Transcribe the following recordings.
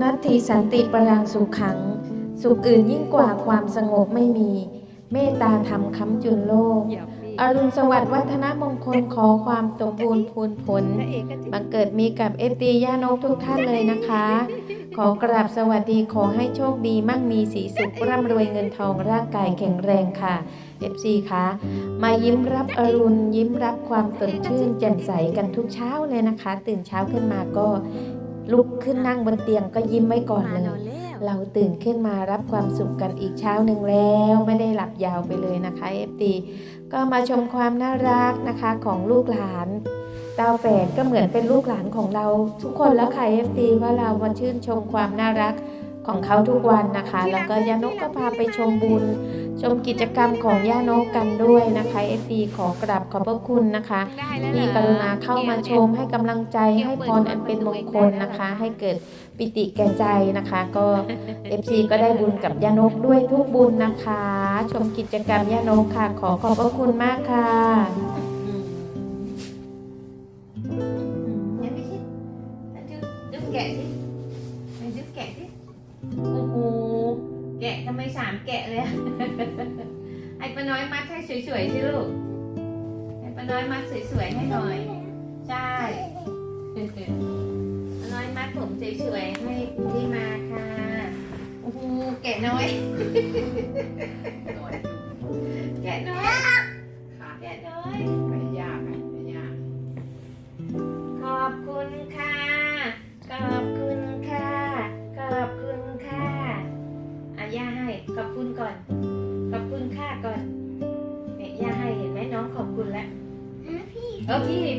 นัตถิสันติปรังสุขขัง สุขอื่นยิ่งกว่าความสงบไม่มี เมตตาธรรมค้ำจุนโลก อรุณสวัสดิ์วัฒนมงคลขอความสมบูรณ์พูนผล บังเกิดมีกับเอตีย่านกทุกท่านเลยนะคะ ขอกราบสวัสดีขอให้โชคดีมั่งมีสีสุขร่ำรวยเงินทองร่างกายแข็งแรงค่ะ FC คะ มายิ้มรับอรุณยิ้มรับความสดชื่นแจ่มใสกันทุกเช้าเลยนะคะ ตื่นเช้าขึ้นมาก็ ลุกขึ้นนั่งบนเตียงก็ยิ้มไว้ก่อนเลย เราตื่นขึ้นมารับความสุขกันอีกเช้าหนึ่งแล้วไม่ได้หลับยาวไปเลยนะคะ FT ก็มาชมความน่ารักนะคะของลูกหลานดาวแฝดก็เหมือนเป็นลูกหลานของเราทุกคนแล้วค่ะ FT ว่าเรามาชื่นชมความน่ารัก ของเขาทุกวันนะคะ แล้วก็ยานกก็พาไปชมบุญ ชมกิจกรรมของย่านกกันด้วยนะคะ FT ขอกราบขอบพระคุณนะคะที่กรุณาเข้ามาชมให้กำลังใจให้พรอันเป็นมงคลนะคะ ให้เกิดปิติแก่ใจนะคะ ก็ FC ก็ได้บุญกับย่านกด้วยทุกบุญนะคะ ชมกิจกรรมย่านกค่ะ ขอขอบพระคุณมากค่ะะเลยอะไอ้ป้าน้อยมัดให้สวยๆสิลูก ให้ป้าน้อยมัดสวยๆให้หน่อย ใช่ป้าน้อยมัดผมสวยๆให้พี่มาค่ะ โอ้โห แกะน้อย แกะน้อย แกะน้อย เ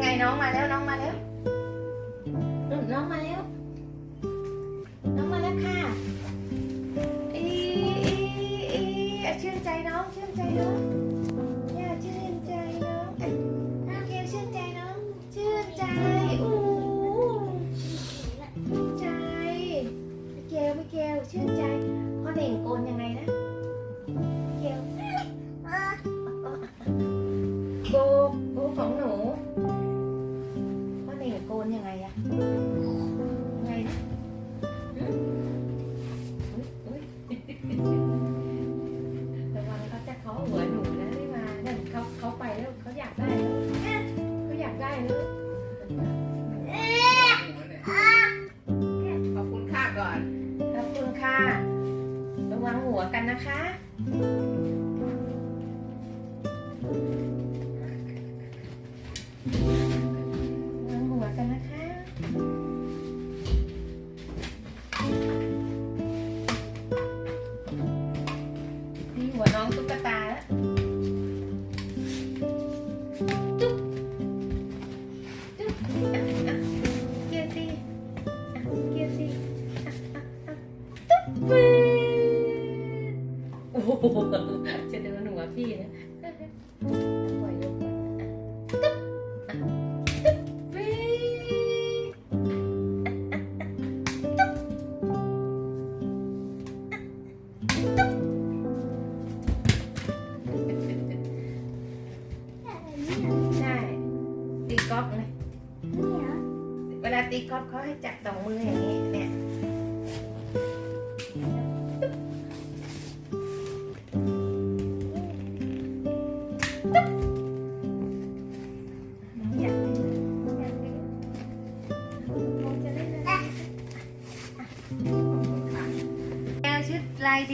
ไงน้องมาแล้วน้องมา นนะคะ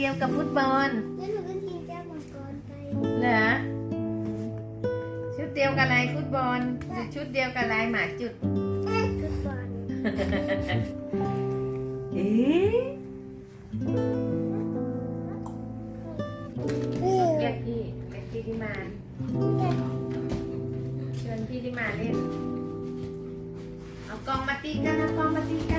เดียวกับฟุตบอลแล้วหนูก็กินแก้วมังกรไปเหรอชุดเดียวกับลายฟุตบอลหรือชุดเดียวกับลายหมาจุด ฟุตบอลเอ๊ะเรียกพี่เรียกพี่ที่มาชวนพี่ที่มาเล่นเอากองมาตีกันเอากองมาตีกัน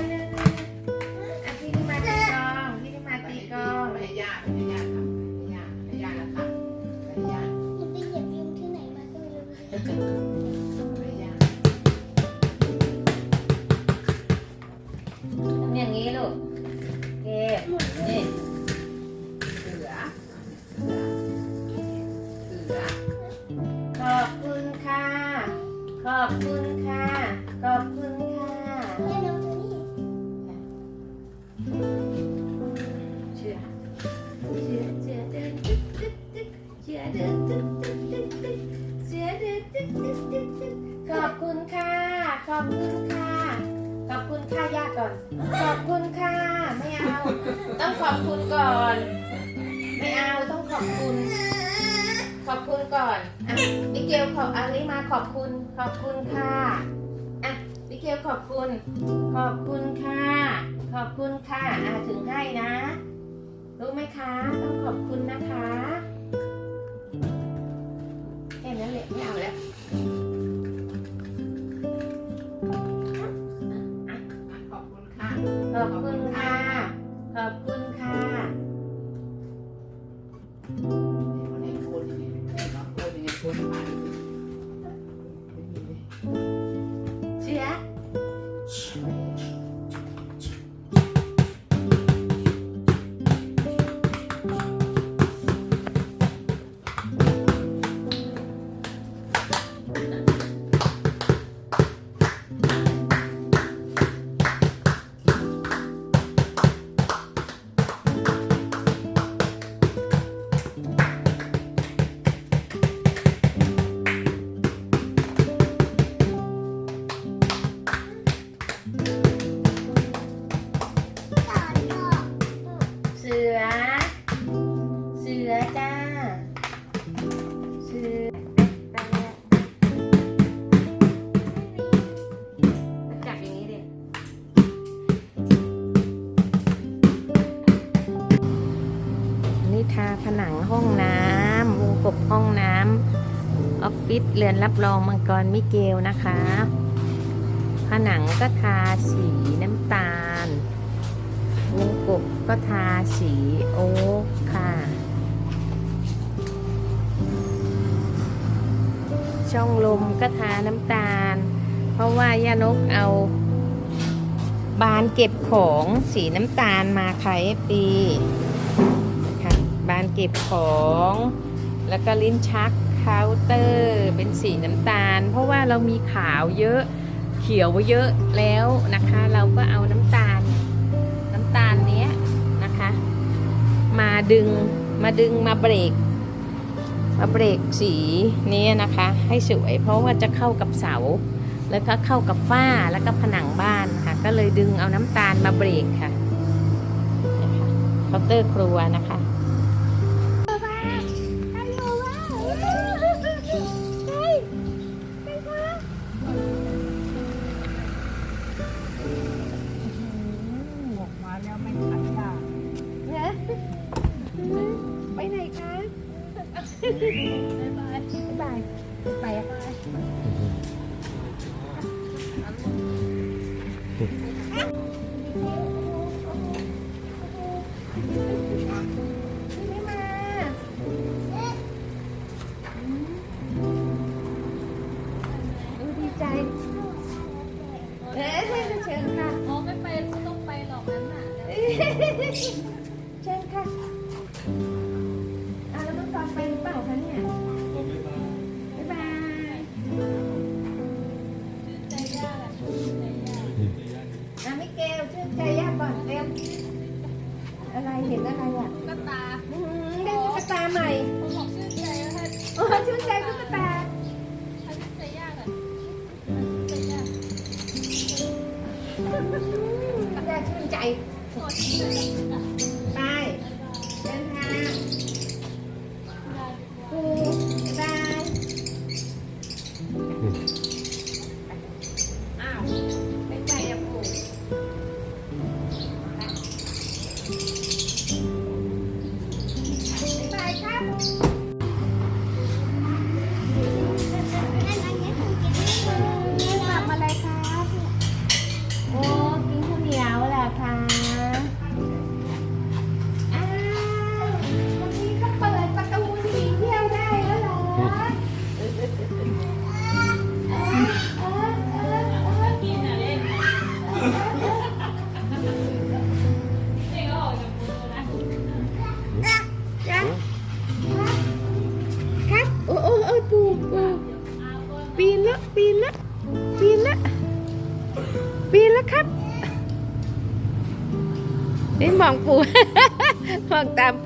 ขอบคุณค่ะ ขอบคุณค่ะ ขอบคุณค่ะยากก่อน ขอบคุณค่ะ ไม่เอา ต้องขอบคุณก่อน ไม่เอาต้องขอบคุณ ขอบคุณก่อนอะมิเกลขอบอันนี้มาขอบคุณ ขอบคุณค่ะอะมิเกลขอบคุณ ขอบคุณค่ะ ขอบคุณค่ะอะถึงให้นะ รู้ไหมคะ ต้องขอบคุณนะคะแค่นั้นแหละไม่เอาแล้ว อบคุณค่ะ ขอบคุณค่ะ 6 ห้องน้ำออฟฟิศเรือนรับรองมังกรมิเกลนะคะ ผนังก็ทาสีน้ำตาลวงกบก็ทาสีโอ๊คค่ะ ช่องลมก็ทาน้ำตาล เพราะว่าย่านกเอาบานเก็บของสีน้ำตาลมาค่ะปีบานเก็บของ แล้วก็ลิ้นชักเคาน์เตอร์ เป็นสีน้ำตาล เพราะว่าเรามีขาวเยอะเขียวเยอะแล้วนะคะ เราก็เอาน้ำตาล น้ำตาลเนี้ยนะคะ มาดึงมาดึงมาเบรก มาเบรกสีนี้นะคะ ให้สวย เพราะว่าจะเข้ากับเสา แล้วก็เข้ากับฝ้าแล้วก็ผนังบ้านค่ะ ก็เลยดึงเอาน้ำตาลมาเบรกค่ะเนี่ยค่ะเคาน์เตอร์ครัวนะคะ บา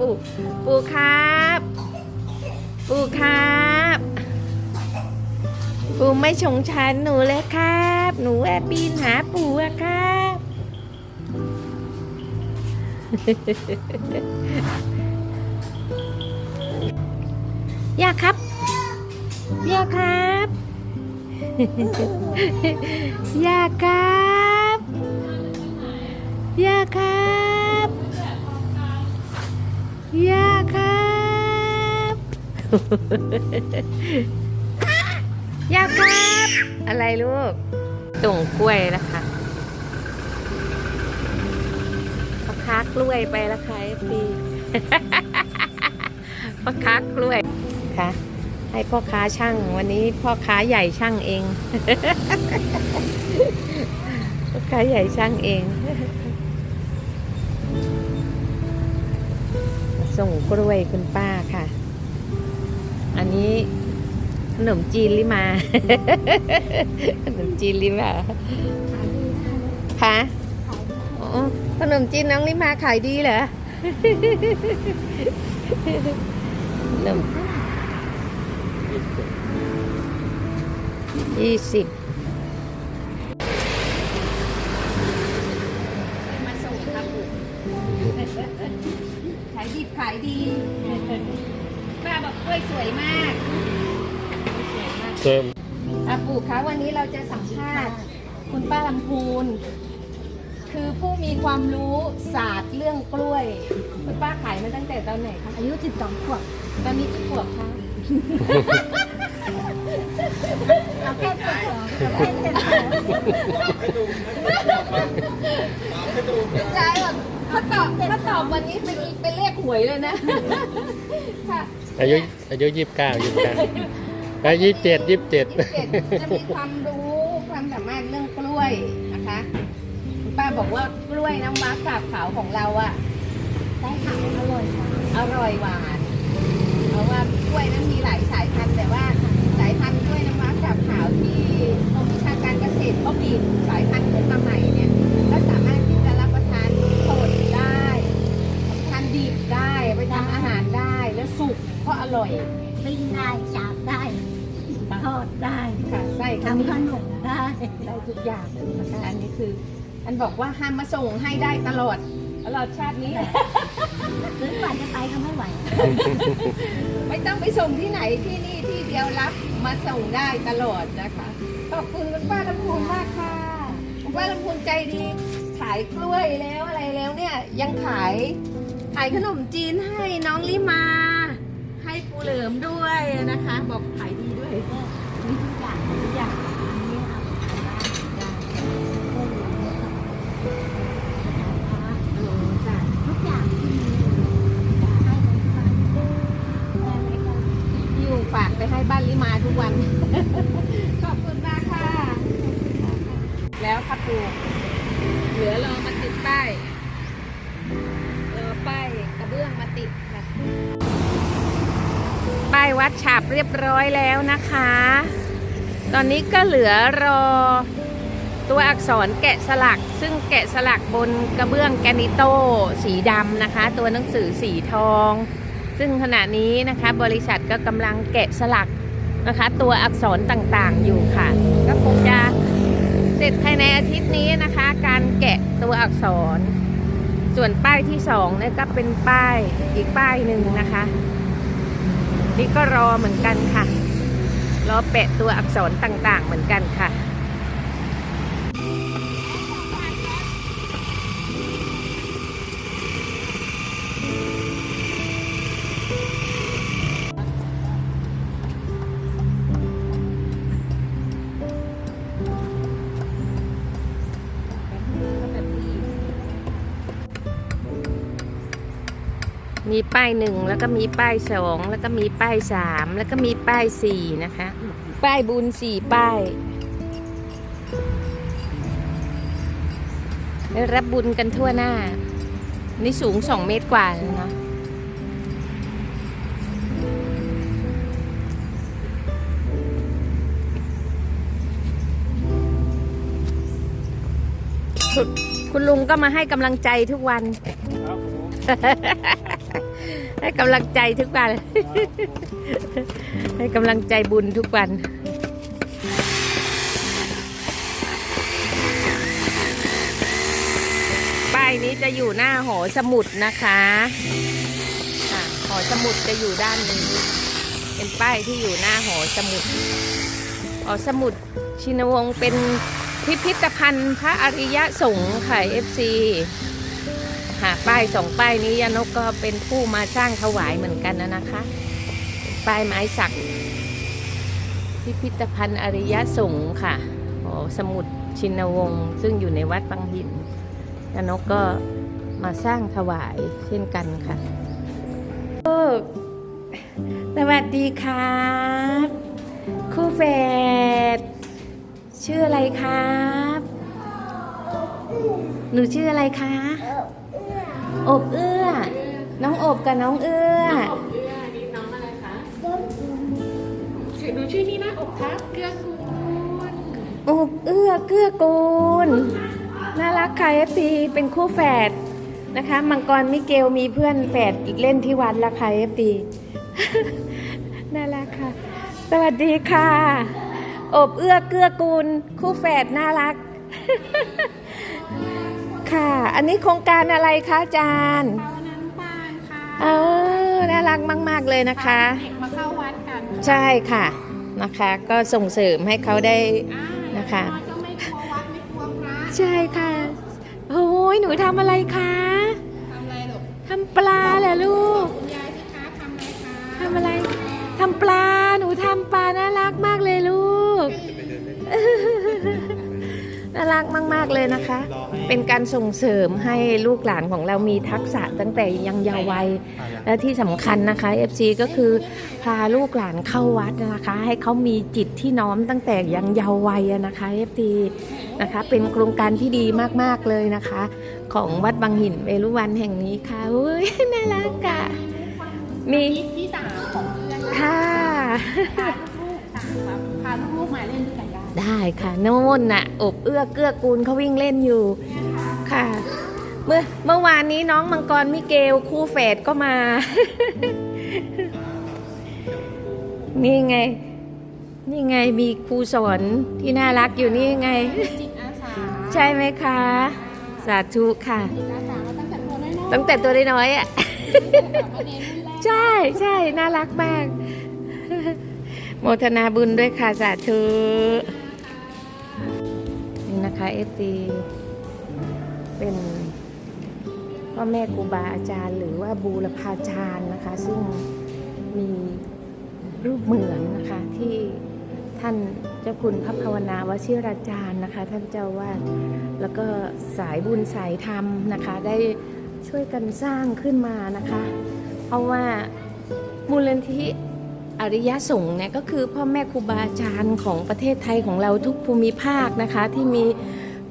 ปูปูครับ ปู่ครับ ปู่ไม่ชงชันหนูเลยครับ หนูแอบปีนหาปูอะครับ ย่าครับ ย่าครับ ย่าครับ ย่าครับ ย่าครับย่าครับ อะไรลูกตุ่งกล้วยนะคะพ่อค้ากล้วยไปแล้วค่ะเอฟซีพ่อค้ากล้วยค่ะให้พ่อค้าช่างวันนี้พ่อค้าใหญ่ช่างเอง พ่อค้าใหญ่ช่างเอง ส่งกล้วยคุณป้าค่ะ อันนี้ขนมจีนลิมา ขนมจีนลิมาค่ะขนมจีนน้องลิมาขายดีเหรอขนมยี่สิบ วยสวยมากสวยมากเติมอะปู่คะวันนี้เราจะสัมภาษณ์คุณป้าลำพูน คือผู้มีความรู้ศาสตร์เรื่องกล้วย คุณป้าขายมาตั้งแต่ตอนไหนคะอายุสิบสองขวบตอนนี้กี่ขวบคะเราแค่ขวบเราแค่เจ็ดขวบยายแบบ เขาตอบเขาตอบวันนี้เป็นเป็นเลขหวยเลยนะ ค่ะอายุอายุยี่สิบเก้ายี่สิบเก้าแล้วยี่สิบเจ็ดยี่สิบเจ็ด27จะมีความรู้ความสามารถเรื่องกล้วยนะคะคุณป้าบอกว่ากล้วยน้ำว้ากาบขาวของเราอะได้ค่ะอร่อยค่ะอร่อยหวาน เพราะว่ากล้วยนั้นมีหลายสายพันธุ์แต่ว่าสายพันธุ์กล้วยน้ำว้ากาบขาวที่กรมวิชาการเกษตรเขาบีบสายพันธุ์ขึ้นมาใหม่ ได้ไปทำอาหารได้แล้วสุกก็อร่อยปิ้งได้จาบได้ทอดได้ค่ะใช่ค่ะทำขนมได้ได้ทุกอย่างนะคะอันนี้คือ อันบอกว่าห้ามมาส่งให้ได้ตลอดตลอดชาตินี้ซื้อกว่าจะไปก็ไม่ไหว ไม่ต้องไปส่งที่ไหนที่นี่ที่เดียวรับมาส่งได้ตลอดนะคะขอบคุณคุณป้าลำพูนมากค่ะคุณป้าลำพูนใจดีขายกล้วยแล้วอะไรแล้วเนี่ยยังขาย ขายขนมจีนให้น้องลิมา ให้ปูเหลิมด้วยนะคะ บอกขายดีด้วยมีทุกอย่างทุกอย่างนี่เอาไปได้ได้ทุกอย่างที่มีให้ทุกวันได้ไหมคะอยู่ฝากไปให้บ้านลิมาทุกวัน ขอบคุณมากค่ะ แล้วค่ะปูเหลือรอมาติดป้าย วัดฉาบเรียบร้อยแล้วนะคะ ตอนนี้ก็เหลือรอตัวอักษรแกะสลัก ซึ่งแกะสลักบนกระเบื้องแกนิโตสีดำนะคะ ตัวหนังสือสีทอง ซึ่งขณะนี้นะคะบริษัทก็กำลังแกะสลักนะคะ ตัวอักษรต่างๆอยู่ค่ะ ก็คงจะเสร็จภายในอาทิตย์นี้นะคะ การแกะตัวอักษร ส่วนป้ายที่สองเนี่ยก็เป็นป้ายอีกป้ายหนึ่งนะคะ นี่ก็รอเหมือนกันค่ะ รอแปะตัวอักษรต่างๆ เหมือนกันค่ะ มีป้ายหนึ่งแล้วก็มีป้ายสองแล้วก็มีป้ายสามแล้วก็มีป้ายสี่นะคะ ป้ายบุญสี่ป้ายได้รับบุญกันทั่วหน้า นี่สูงสองเมตรกว่าเลยเนาะคุณคุณลุงก็มาให้กำลังใจทุกวัน ให้กำลังใจทุกวัน ให้กำลังใจบุญทุกวันป้ายนี้จะอยู่หน้าหอสมุดนะคะค่ะหอสมุดจะอยู่ด้านนี้ เป็นป้ายที่อยู่หน้าหอสมุดหอสมุดชินวงศ์เป็นพิพิธภัณฑ์พระอริยสงฆ์ค่ะ FC ค่ะป้ายสองป้ายนี้ยานกก็เป็นผู้มาสร้างถวายเหมือนกันนะนะคะเป็นป้ายไม้สัก พิพิธภัณฑ์อริยสงฆ์ค่ะหอสมุดชินวงศ์ซึ่งอยู่ในวัดบางหินยานกก็มาสร้างถวายเช่นกันค่ะโอ้สวัสดีครับ คู่แฝดชื่ออะไรครับ หนูชื่ออะไรคะ อบเอื้อ น้องอบกับน้องเอื้อดูชื่อนี้นะอบครับเกลือกูลอบเอื้อเกื้อกูล น่ารักค่ะเอฟซีเป็นคู่แฝดนะคะ มังกรมิเกลมีเพื่อนแฝดเล่นที่วัดละค่ะเอฟซีน่ารักค่ะ สวัสดีค่ะ อบเอื้อเกื้อกูล คู่แฝดน่ารัก ค่ะ อันนี้โครงการอะไรคะอาจารย์เอาน้ำตาลค่ะเออน่ารักมาก ๆ เลยนะคะ เด็กมาเข้าวัดกันใช่ค่ะนะคะ ก็ส่งเสริมให้เขาได้ อ่านะคะเราจะไม่กลัววัดไม่กลัวพระใช่ค่ะโอ้ยหนูทำอะไรคะทำอะไรลูกทำปลาเหรอลูกคุณยายสิคะทำอะไรคะทำอะไรทำปลาหนูทำปลาน่ารักมากเลยลูกน่ารักมาก ๆ เลยนะคะ เป็นการส่งเสริมให้ลูกหลานของเรามีทักษะตั้งแต่ยังเยาว์วัย และที่สำคัญนะคะ FC ก็คือพาลูกหลานเข้าวัดนะคะ ให้เขามีจิตที่น้อมตั้งแต่ยังเยาว์วัยอะนะคะ FC นะคะเป็นโครงการที่ดีมากๆเลยนะคะ ของวัดบางหินเวรุวันแห่งนี้ค่ะอุ้ยน่ารักอะมีพี่พี่สาวของเพื่อนนะค่ะ ได้ได้ค่ะโน่นน่ะอบเอื้อเกื้อกูลเขาวิ่งเล่นอยู่ค่ะ เมื่อเมื่อวานนี้น้องมังกรมิเกลคู่แฝดก็มา นี่ไง นี่ไงมีครูสอนที่น่ารักอยู่นี่ไง จิตอาสาใช่ไหมคะ สาธุค่ะ จิตอาสามาตั้งแต่ตัวน้อยๆตั้งแต่ตัวน้อยๆอะแบบมาเรียนรุ่นแรกใช่ใช่น่ารักมากโมทนาบุญด้วยค่ะสาธุ นี่ะคะเอฟีเป็นพ่อแม่ครูบาอาจารย์ หรือว่าบูรพาจารย์นะคะ ซึ่งมีรูปเหมือนนะคะที่ท่านเจ้าคุณพระภาวนาวชิราจารย์นะคะ ท่านเจ้าวาดแล้วก็สายบุญสายธรรมนะคะ ได้ช่วยกันสร้างขึ้นมานะคะ เพราะว่ามูลนิธิ อริยสงฆ์เนี่ยก็คือพ่อแม่ครูบาอาจารย์ของประเทศไทยของเราทุกภูมิภาคนะคะ ที่มี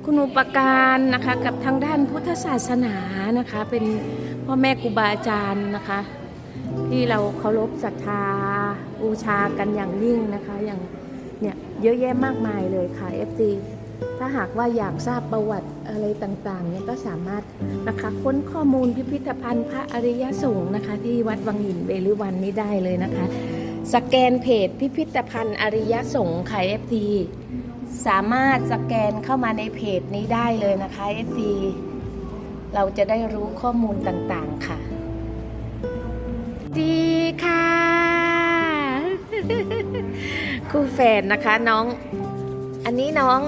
คุณอุปการนะคะ กับทางด้านพุทธศาสนานะคะ เป็นพ่อแม่ครูบาอาจารย์นะคะ ที่เราเคารพศรัทธาบูชากันอย่างยิ่งนะคะอย่างเนี่ยเยอะแยะมากมายเลยค่ะ FT ถ้าหากว่าอยากทราบประวัติอะไรต่างๆเนี่ยก็สามารถนะคะค้นข้อมูลพิพิธภัณฑ์พระอริยสงฆ์นะคะ ที่วัดวังหินเวรุวันนี้ได้เลยนะคะ สแกนเพจพิพิธภัณฑ์อริยสงฆ์ค่ะ FT สามารถสแกนเข้ามาในเพจนี้ได้เลยนะคะ FD เราจะได้รู้ข้อมูลต่างๆค่ะ ดีค่ะคู่แฝดนะคะน้อง อันนี้น้อง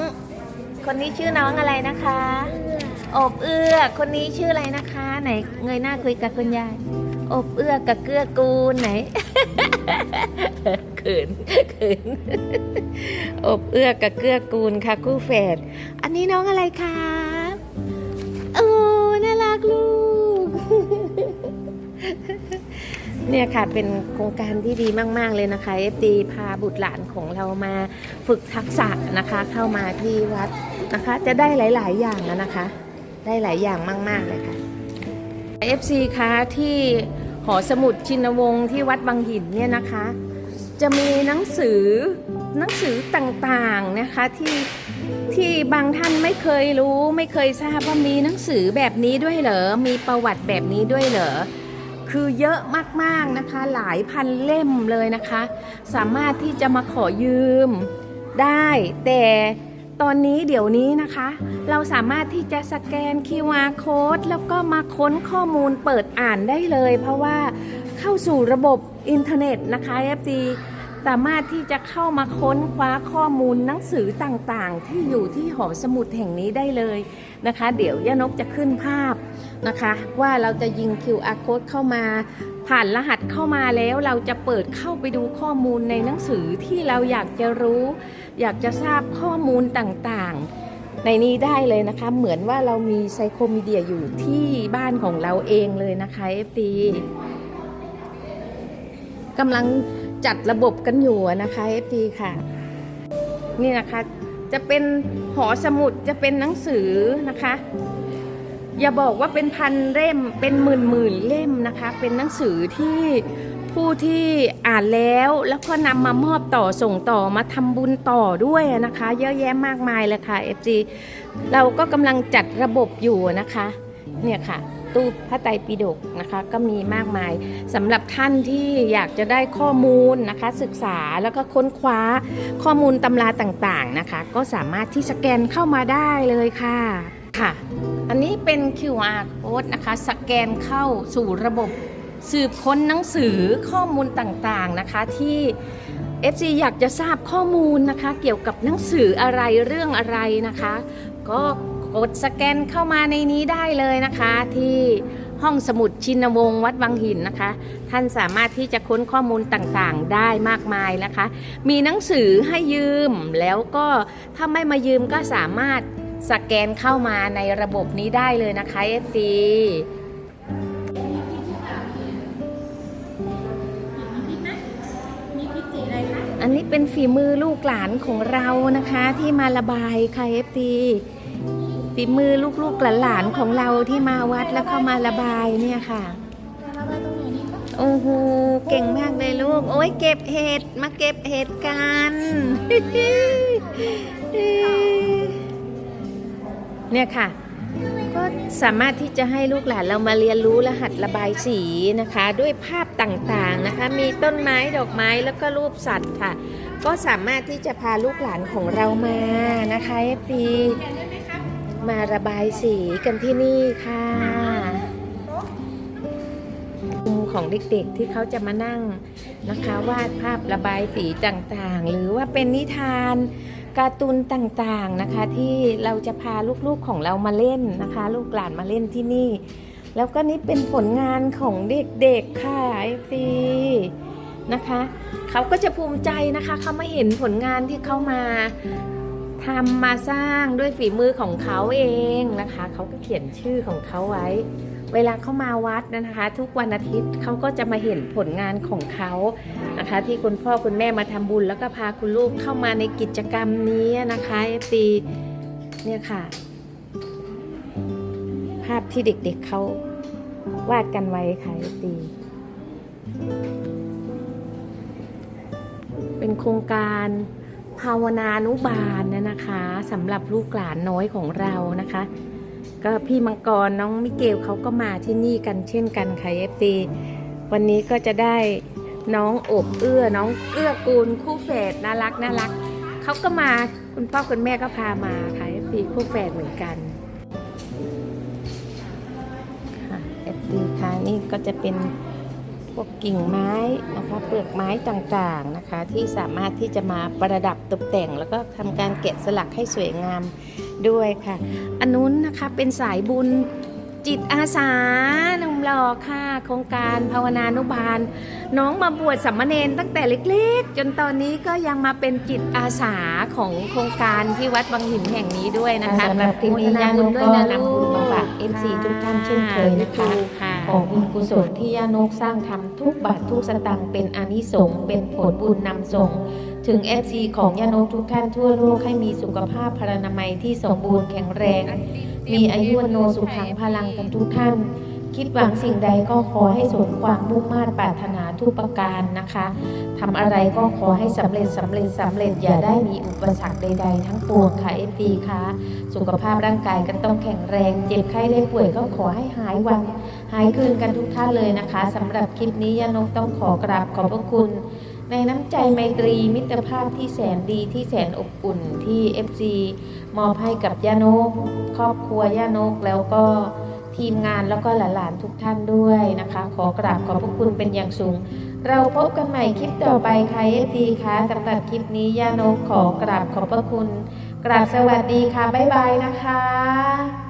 คนนี้ชื่อน้องอะไรนะคะ อบเอื้อ คนนี้ชื่ออะไรนะคะ ไหนเงยหน้าคุยกับคุณยาย อบเอื้อกับเกื้อกูลไหนเขินเขินอบเอื้อกับเกื้อกูลค่ะคู่แฝดอันนี้น้องอะไรคะโอ้น่ารักลูก เนี่ยค่ะเป็นโครงการที่ดีมาก ๆ เลยนะคะ FD พาบุตรหลานของเรามาฝึกทักษะนะคะ เข้ามาที่วัดนะคะ จะได้หลาย ๆ อย่างอะนะคะ ได้หลายอย่างมาก ๆ เลยค่ะ FC คะที่หอสมุดชินวงศ์ที่วัดบางหินเนี่ยนะคะ จะมีหนังสือหนังสือต่างๆนะคะที่ที่บางท่านไม่เคยรู้ไม่เคยทราบว่ามีหนังสือแบบนี้ด้วยเหรอมีประวัติแบบนี้ด้วยเหรอคือเยอะมากๆนะคะหลายพันเล่มเลยนะคะ สามารถที่จะมาขอยืมได้แต่ ตอนนี้เดี๋ยวนี้นะคะ เราสามารถที่จะสแกน QR code แล้วก็มาค้นข้อมูลเปิดอ่านได้เลย เพราะว่าเข้าสู่ระบบอินเทอร์เน็ตนะคะ FG สามารถที่จะเข้ามาค้นคว้าข้อมูลหนังสือต่างๆ ที่อยู่ที่หอสมุดแห่งนี้ได้เลยนะคะ เดี๋ยวย่านกจะขึ้นภาพ นะคะ ว่าเราจะยิง QR code เข้ามา ผ่านรหัสเข้ามาแล้วเราจะเปิดเข้าไปดูข้อมูลในหนังสือที่เราอยากจะรู้ อยากจะทราบข้อมูลต่างๆ ในนี้ได้เลยนะคะ เหมือนว่าเรามีไซโคมีเดียอยู่ที่บ้านของเราเองเลยนะคะ FD กำลังจัดระบบกันอยู่อะนะคะ FD ค่ะ นี่นะคะจะเป็นหอสมุดจะเป็นหนังสือนะคะ อย่าบอกว่าเป็นพันเล่มเป็นหมื่นหมื่นเล่มนะคะ เป็นหนังสือที่ผู้ที่อ่านแล้วแล้วก็นำมามอบต่อส่งต่อมาทำบุญต่อด้วยนะคะ เยอะแยะมากมายเลยค่ะ FG เราก็กำลังจัดระบบอยู่นะคะ เนี่ยค่ะ ตู้พระไตรปิฎกนะคะก็มีมากมายสำหรับท่านที่อยากจะได้ข้อมูลนะคะ ศึกษาแล้วก็ค้นคว้าข้อมูลตำราต่างๆนะคะ ก็สามารถที่สแกนเข้ามาได้เลยค่ะ ค่ะ อันนี้เป็น QR code นะคะ สแกนเข้าสู่ระบบสืบค้นหนังสือข้อมูลต่างๆนะคะที่ FC อยากจะทราบข้อมูลนะคะ เกี่ยวกับหนังสืออะไรเรื่องอะไรนะคะ ก็กดสแกนเข้ามาในนี้ได้เลยนะคะ ที่ห้องสมุดชินวงศ์วัดวังหินนะคะ ท่านสามารถที่จะค้นข้อมูลต่างๆ ได้มากมายนะคะ มีหนังสือให้ยืมแล้วก็ถ้าไม่มายืมก็สามารถ สแกนเข้ามาในระบบนี้ได้เลยนะคะ FC อันนี้เป็นฝีมือลูกหลานของเรานะคะ ที่มาระบายค่ะ FC ฝีมือลูกๆหลานๆของเราที่มาวัดแล้วเข้ามาระบายเนี่ยค่ะโอ้โหเก่งมากเลยลูก โอ้ยเก็บเห็ดมาเก็บเห็ดกัน เนี่ยค่ะ ก็สามารถที่จะให้ลูกหลานเรามาเรียนรู้รหัสระบายสีนะคะ ด้วยภาพต่างๆนะคะ มีต้นไม้ดอกไม้แล้วก็รูปสัตว์ค่ะ ก็สามารถที่จะพาลูกหลานของเรามานะคะเอฟปีมาระบายสีกันที่นี่ค่ะมุมของเด็กๆที่เขาจะมานั่งนะคะ วาดภาพระบายสีต่างๆ หรือว่าเป็นนิทาน การ์ตูนต่างๆนะคะที่เราจะพาลูกๆของเรามาเล่นนะคะ ลูกหลานมาเล่นที่นี่ แล้วก็นี่เป็นผลงานของเด็กๆค่ะไอซีนะคะเขาก็จะภูมิใจนะคะเขามาเห็นผลงานที่เขามาทำมาสร้างด้วยฝีมือของเขาเองนะคะ เขาก็เขียนชื่อของเขาไว้ เวลาเข้ามาวัดนะคะ ทุกวันอาทิตย์เขาก็จะมาเห็นผลงานของเขานะคะ ที่คุณพ่อคุณแม่มาทำบุญ แล้วก็พาคุณลูกเข้ามาในกิจกรรมนี้นะคะเอฟซีเนี่ยค่ะ ภาพที่เด็กๆเขาวาดกันไว้ค่ะเอฟซีเป็นโครงการภาวนานุบาลนะนะคะสำหรับลูกหลานน้อยของเรานะคะ ก็พี่มังกรน้องมิเกลเขาก็มาที่นี่กันเช่นกันค่ะเอฟตีวันนี้ก็จะได้น้องอบเอื้อน้องเอื้อกูลคู่แฝดน่ารักน่ารักเขาก็มาคุณพ่อคุณแม่ก็พามาค่ะเอฟตีคู่แฝดเหมือนกันค่ะเอฟตีค่ะนี่ก็จะเป็น พวกกิ่งไม้นะคะเปลือกไม้ต่างๆนะคะ ที่สามารถที่จะมาประดับตกแต่ง แล้วก็ทำการแกะสลักให้สวยงามด้วยค่ะอันนู้นนะคะเป็นสายบุญจิตอาสาหนุ่มหล่อค่ะ โครงการภาวนานุบาล น้องมาบวชสัมมเนนตั้งแต่เล็กๆ จนตอนนี้ก็ยังมาเป็นจิตอาสาของโครงการที่วัดวังหินแห่งนี้ด้วยนะคะสำหรับคลิปนี้ย่านุกก็นะนำบุญมาฝาก FC ทุกท่านเช่นเคยนะคะค่ะ ของบุญกุศลที่ย่านกสร้างทำทุกบาททุกสตางค์เป็นอนิสงส์เป็นผลบุญนำส่ง ถึงเอฟซีของย่านกทุกท่านทั่วโลกให้มีสุขภาพพรรณนามัยที่สมบูรณ์แข็งแรง มีอายุวันโนสุขังพลังกันทุกท่าน คิดหวังสิ่งใดก็ขอให้สมความมุ่งมา่ปรารถนาทุกประการนะคะทำอะไรก็ขอให้สำเร็จสำเร็จสำเร็จอย่าได้มีอุปสรรคใด ๆ ทั้งปวงค่ะ FD ค่ะสุขภาพร่างกายก็ต้องแข็งแรง เจ็บไข้ได้ป่วยก็ขอให้หายวัน หายคืนกันทุกท่านเลยนะคะสำหรับคลิปนี้ยานกต้องขอกราบขอบพระคุณ ในน้ำใจไมตรีมิตรภาพที่แสนดีที่แสนอบอุ่นที่ FG มอบให้กับย่านก ครอบครัวย่านกแล้วก็ ทีมงานแล้วก็หลานๆทุกท่านด้วยนะคะ ขอกราบขอบพระคุณเป็นอย่างสูง เราพบกันใหม่คลิปต่อไปค่ะ FG ค่ะสำหรับคลิปนี้ย่านกขอกราบขอบพระคุณ กราบสวัสดีค่ะ บ๊ายบายนะคะ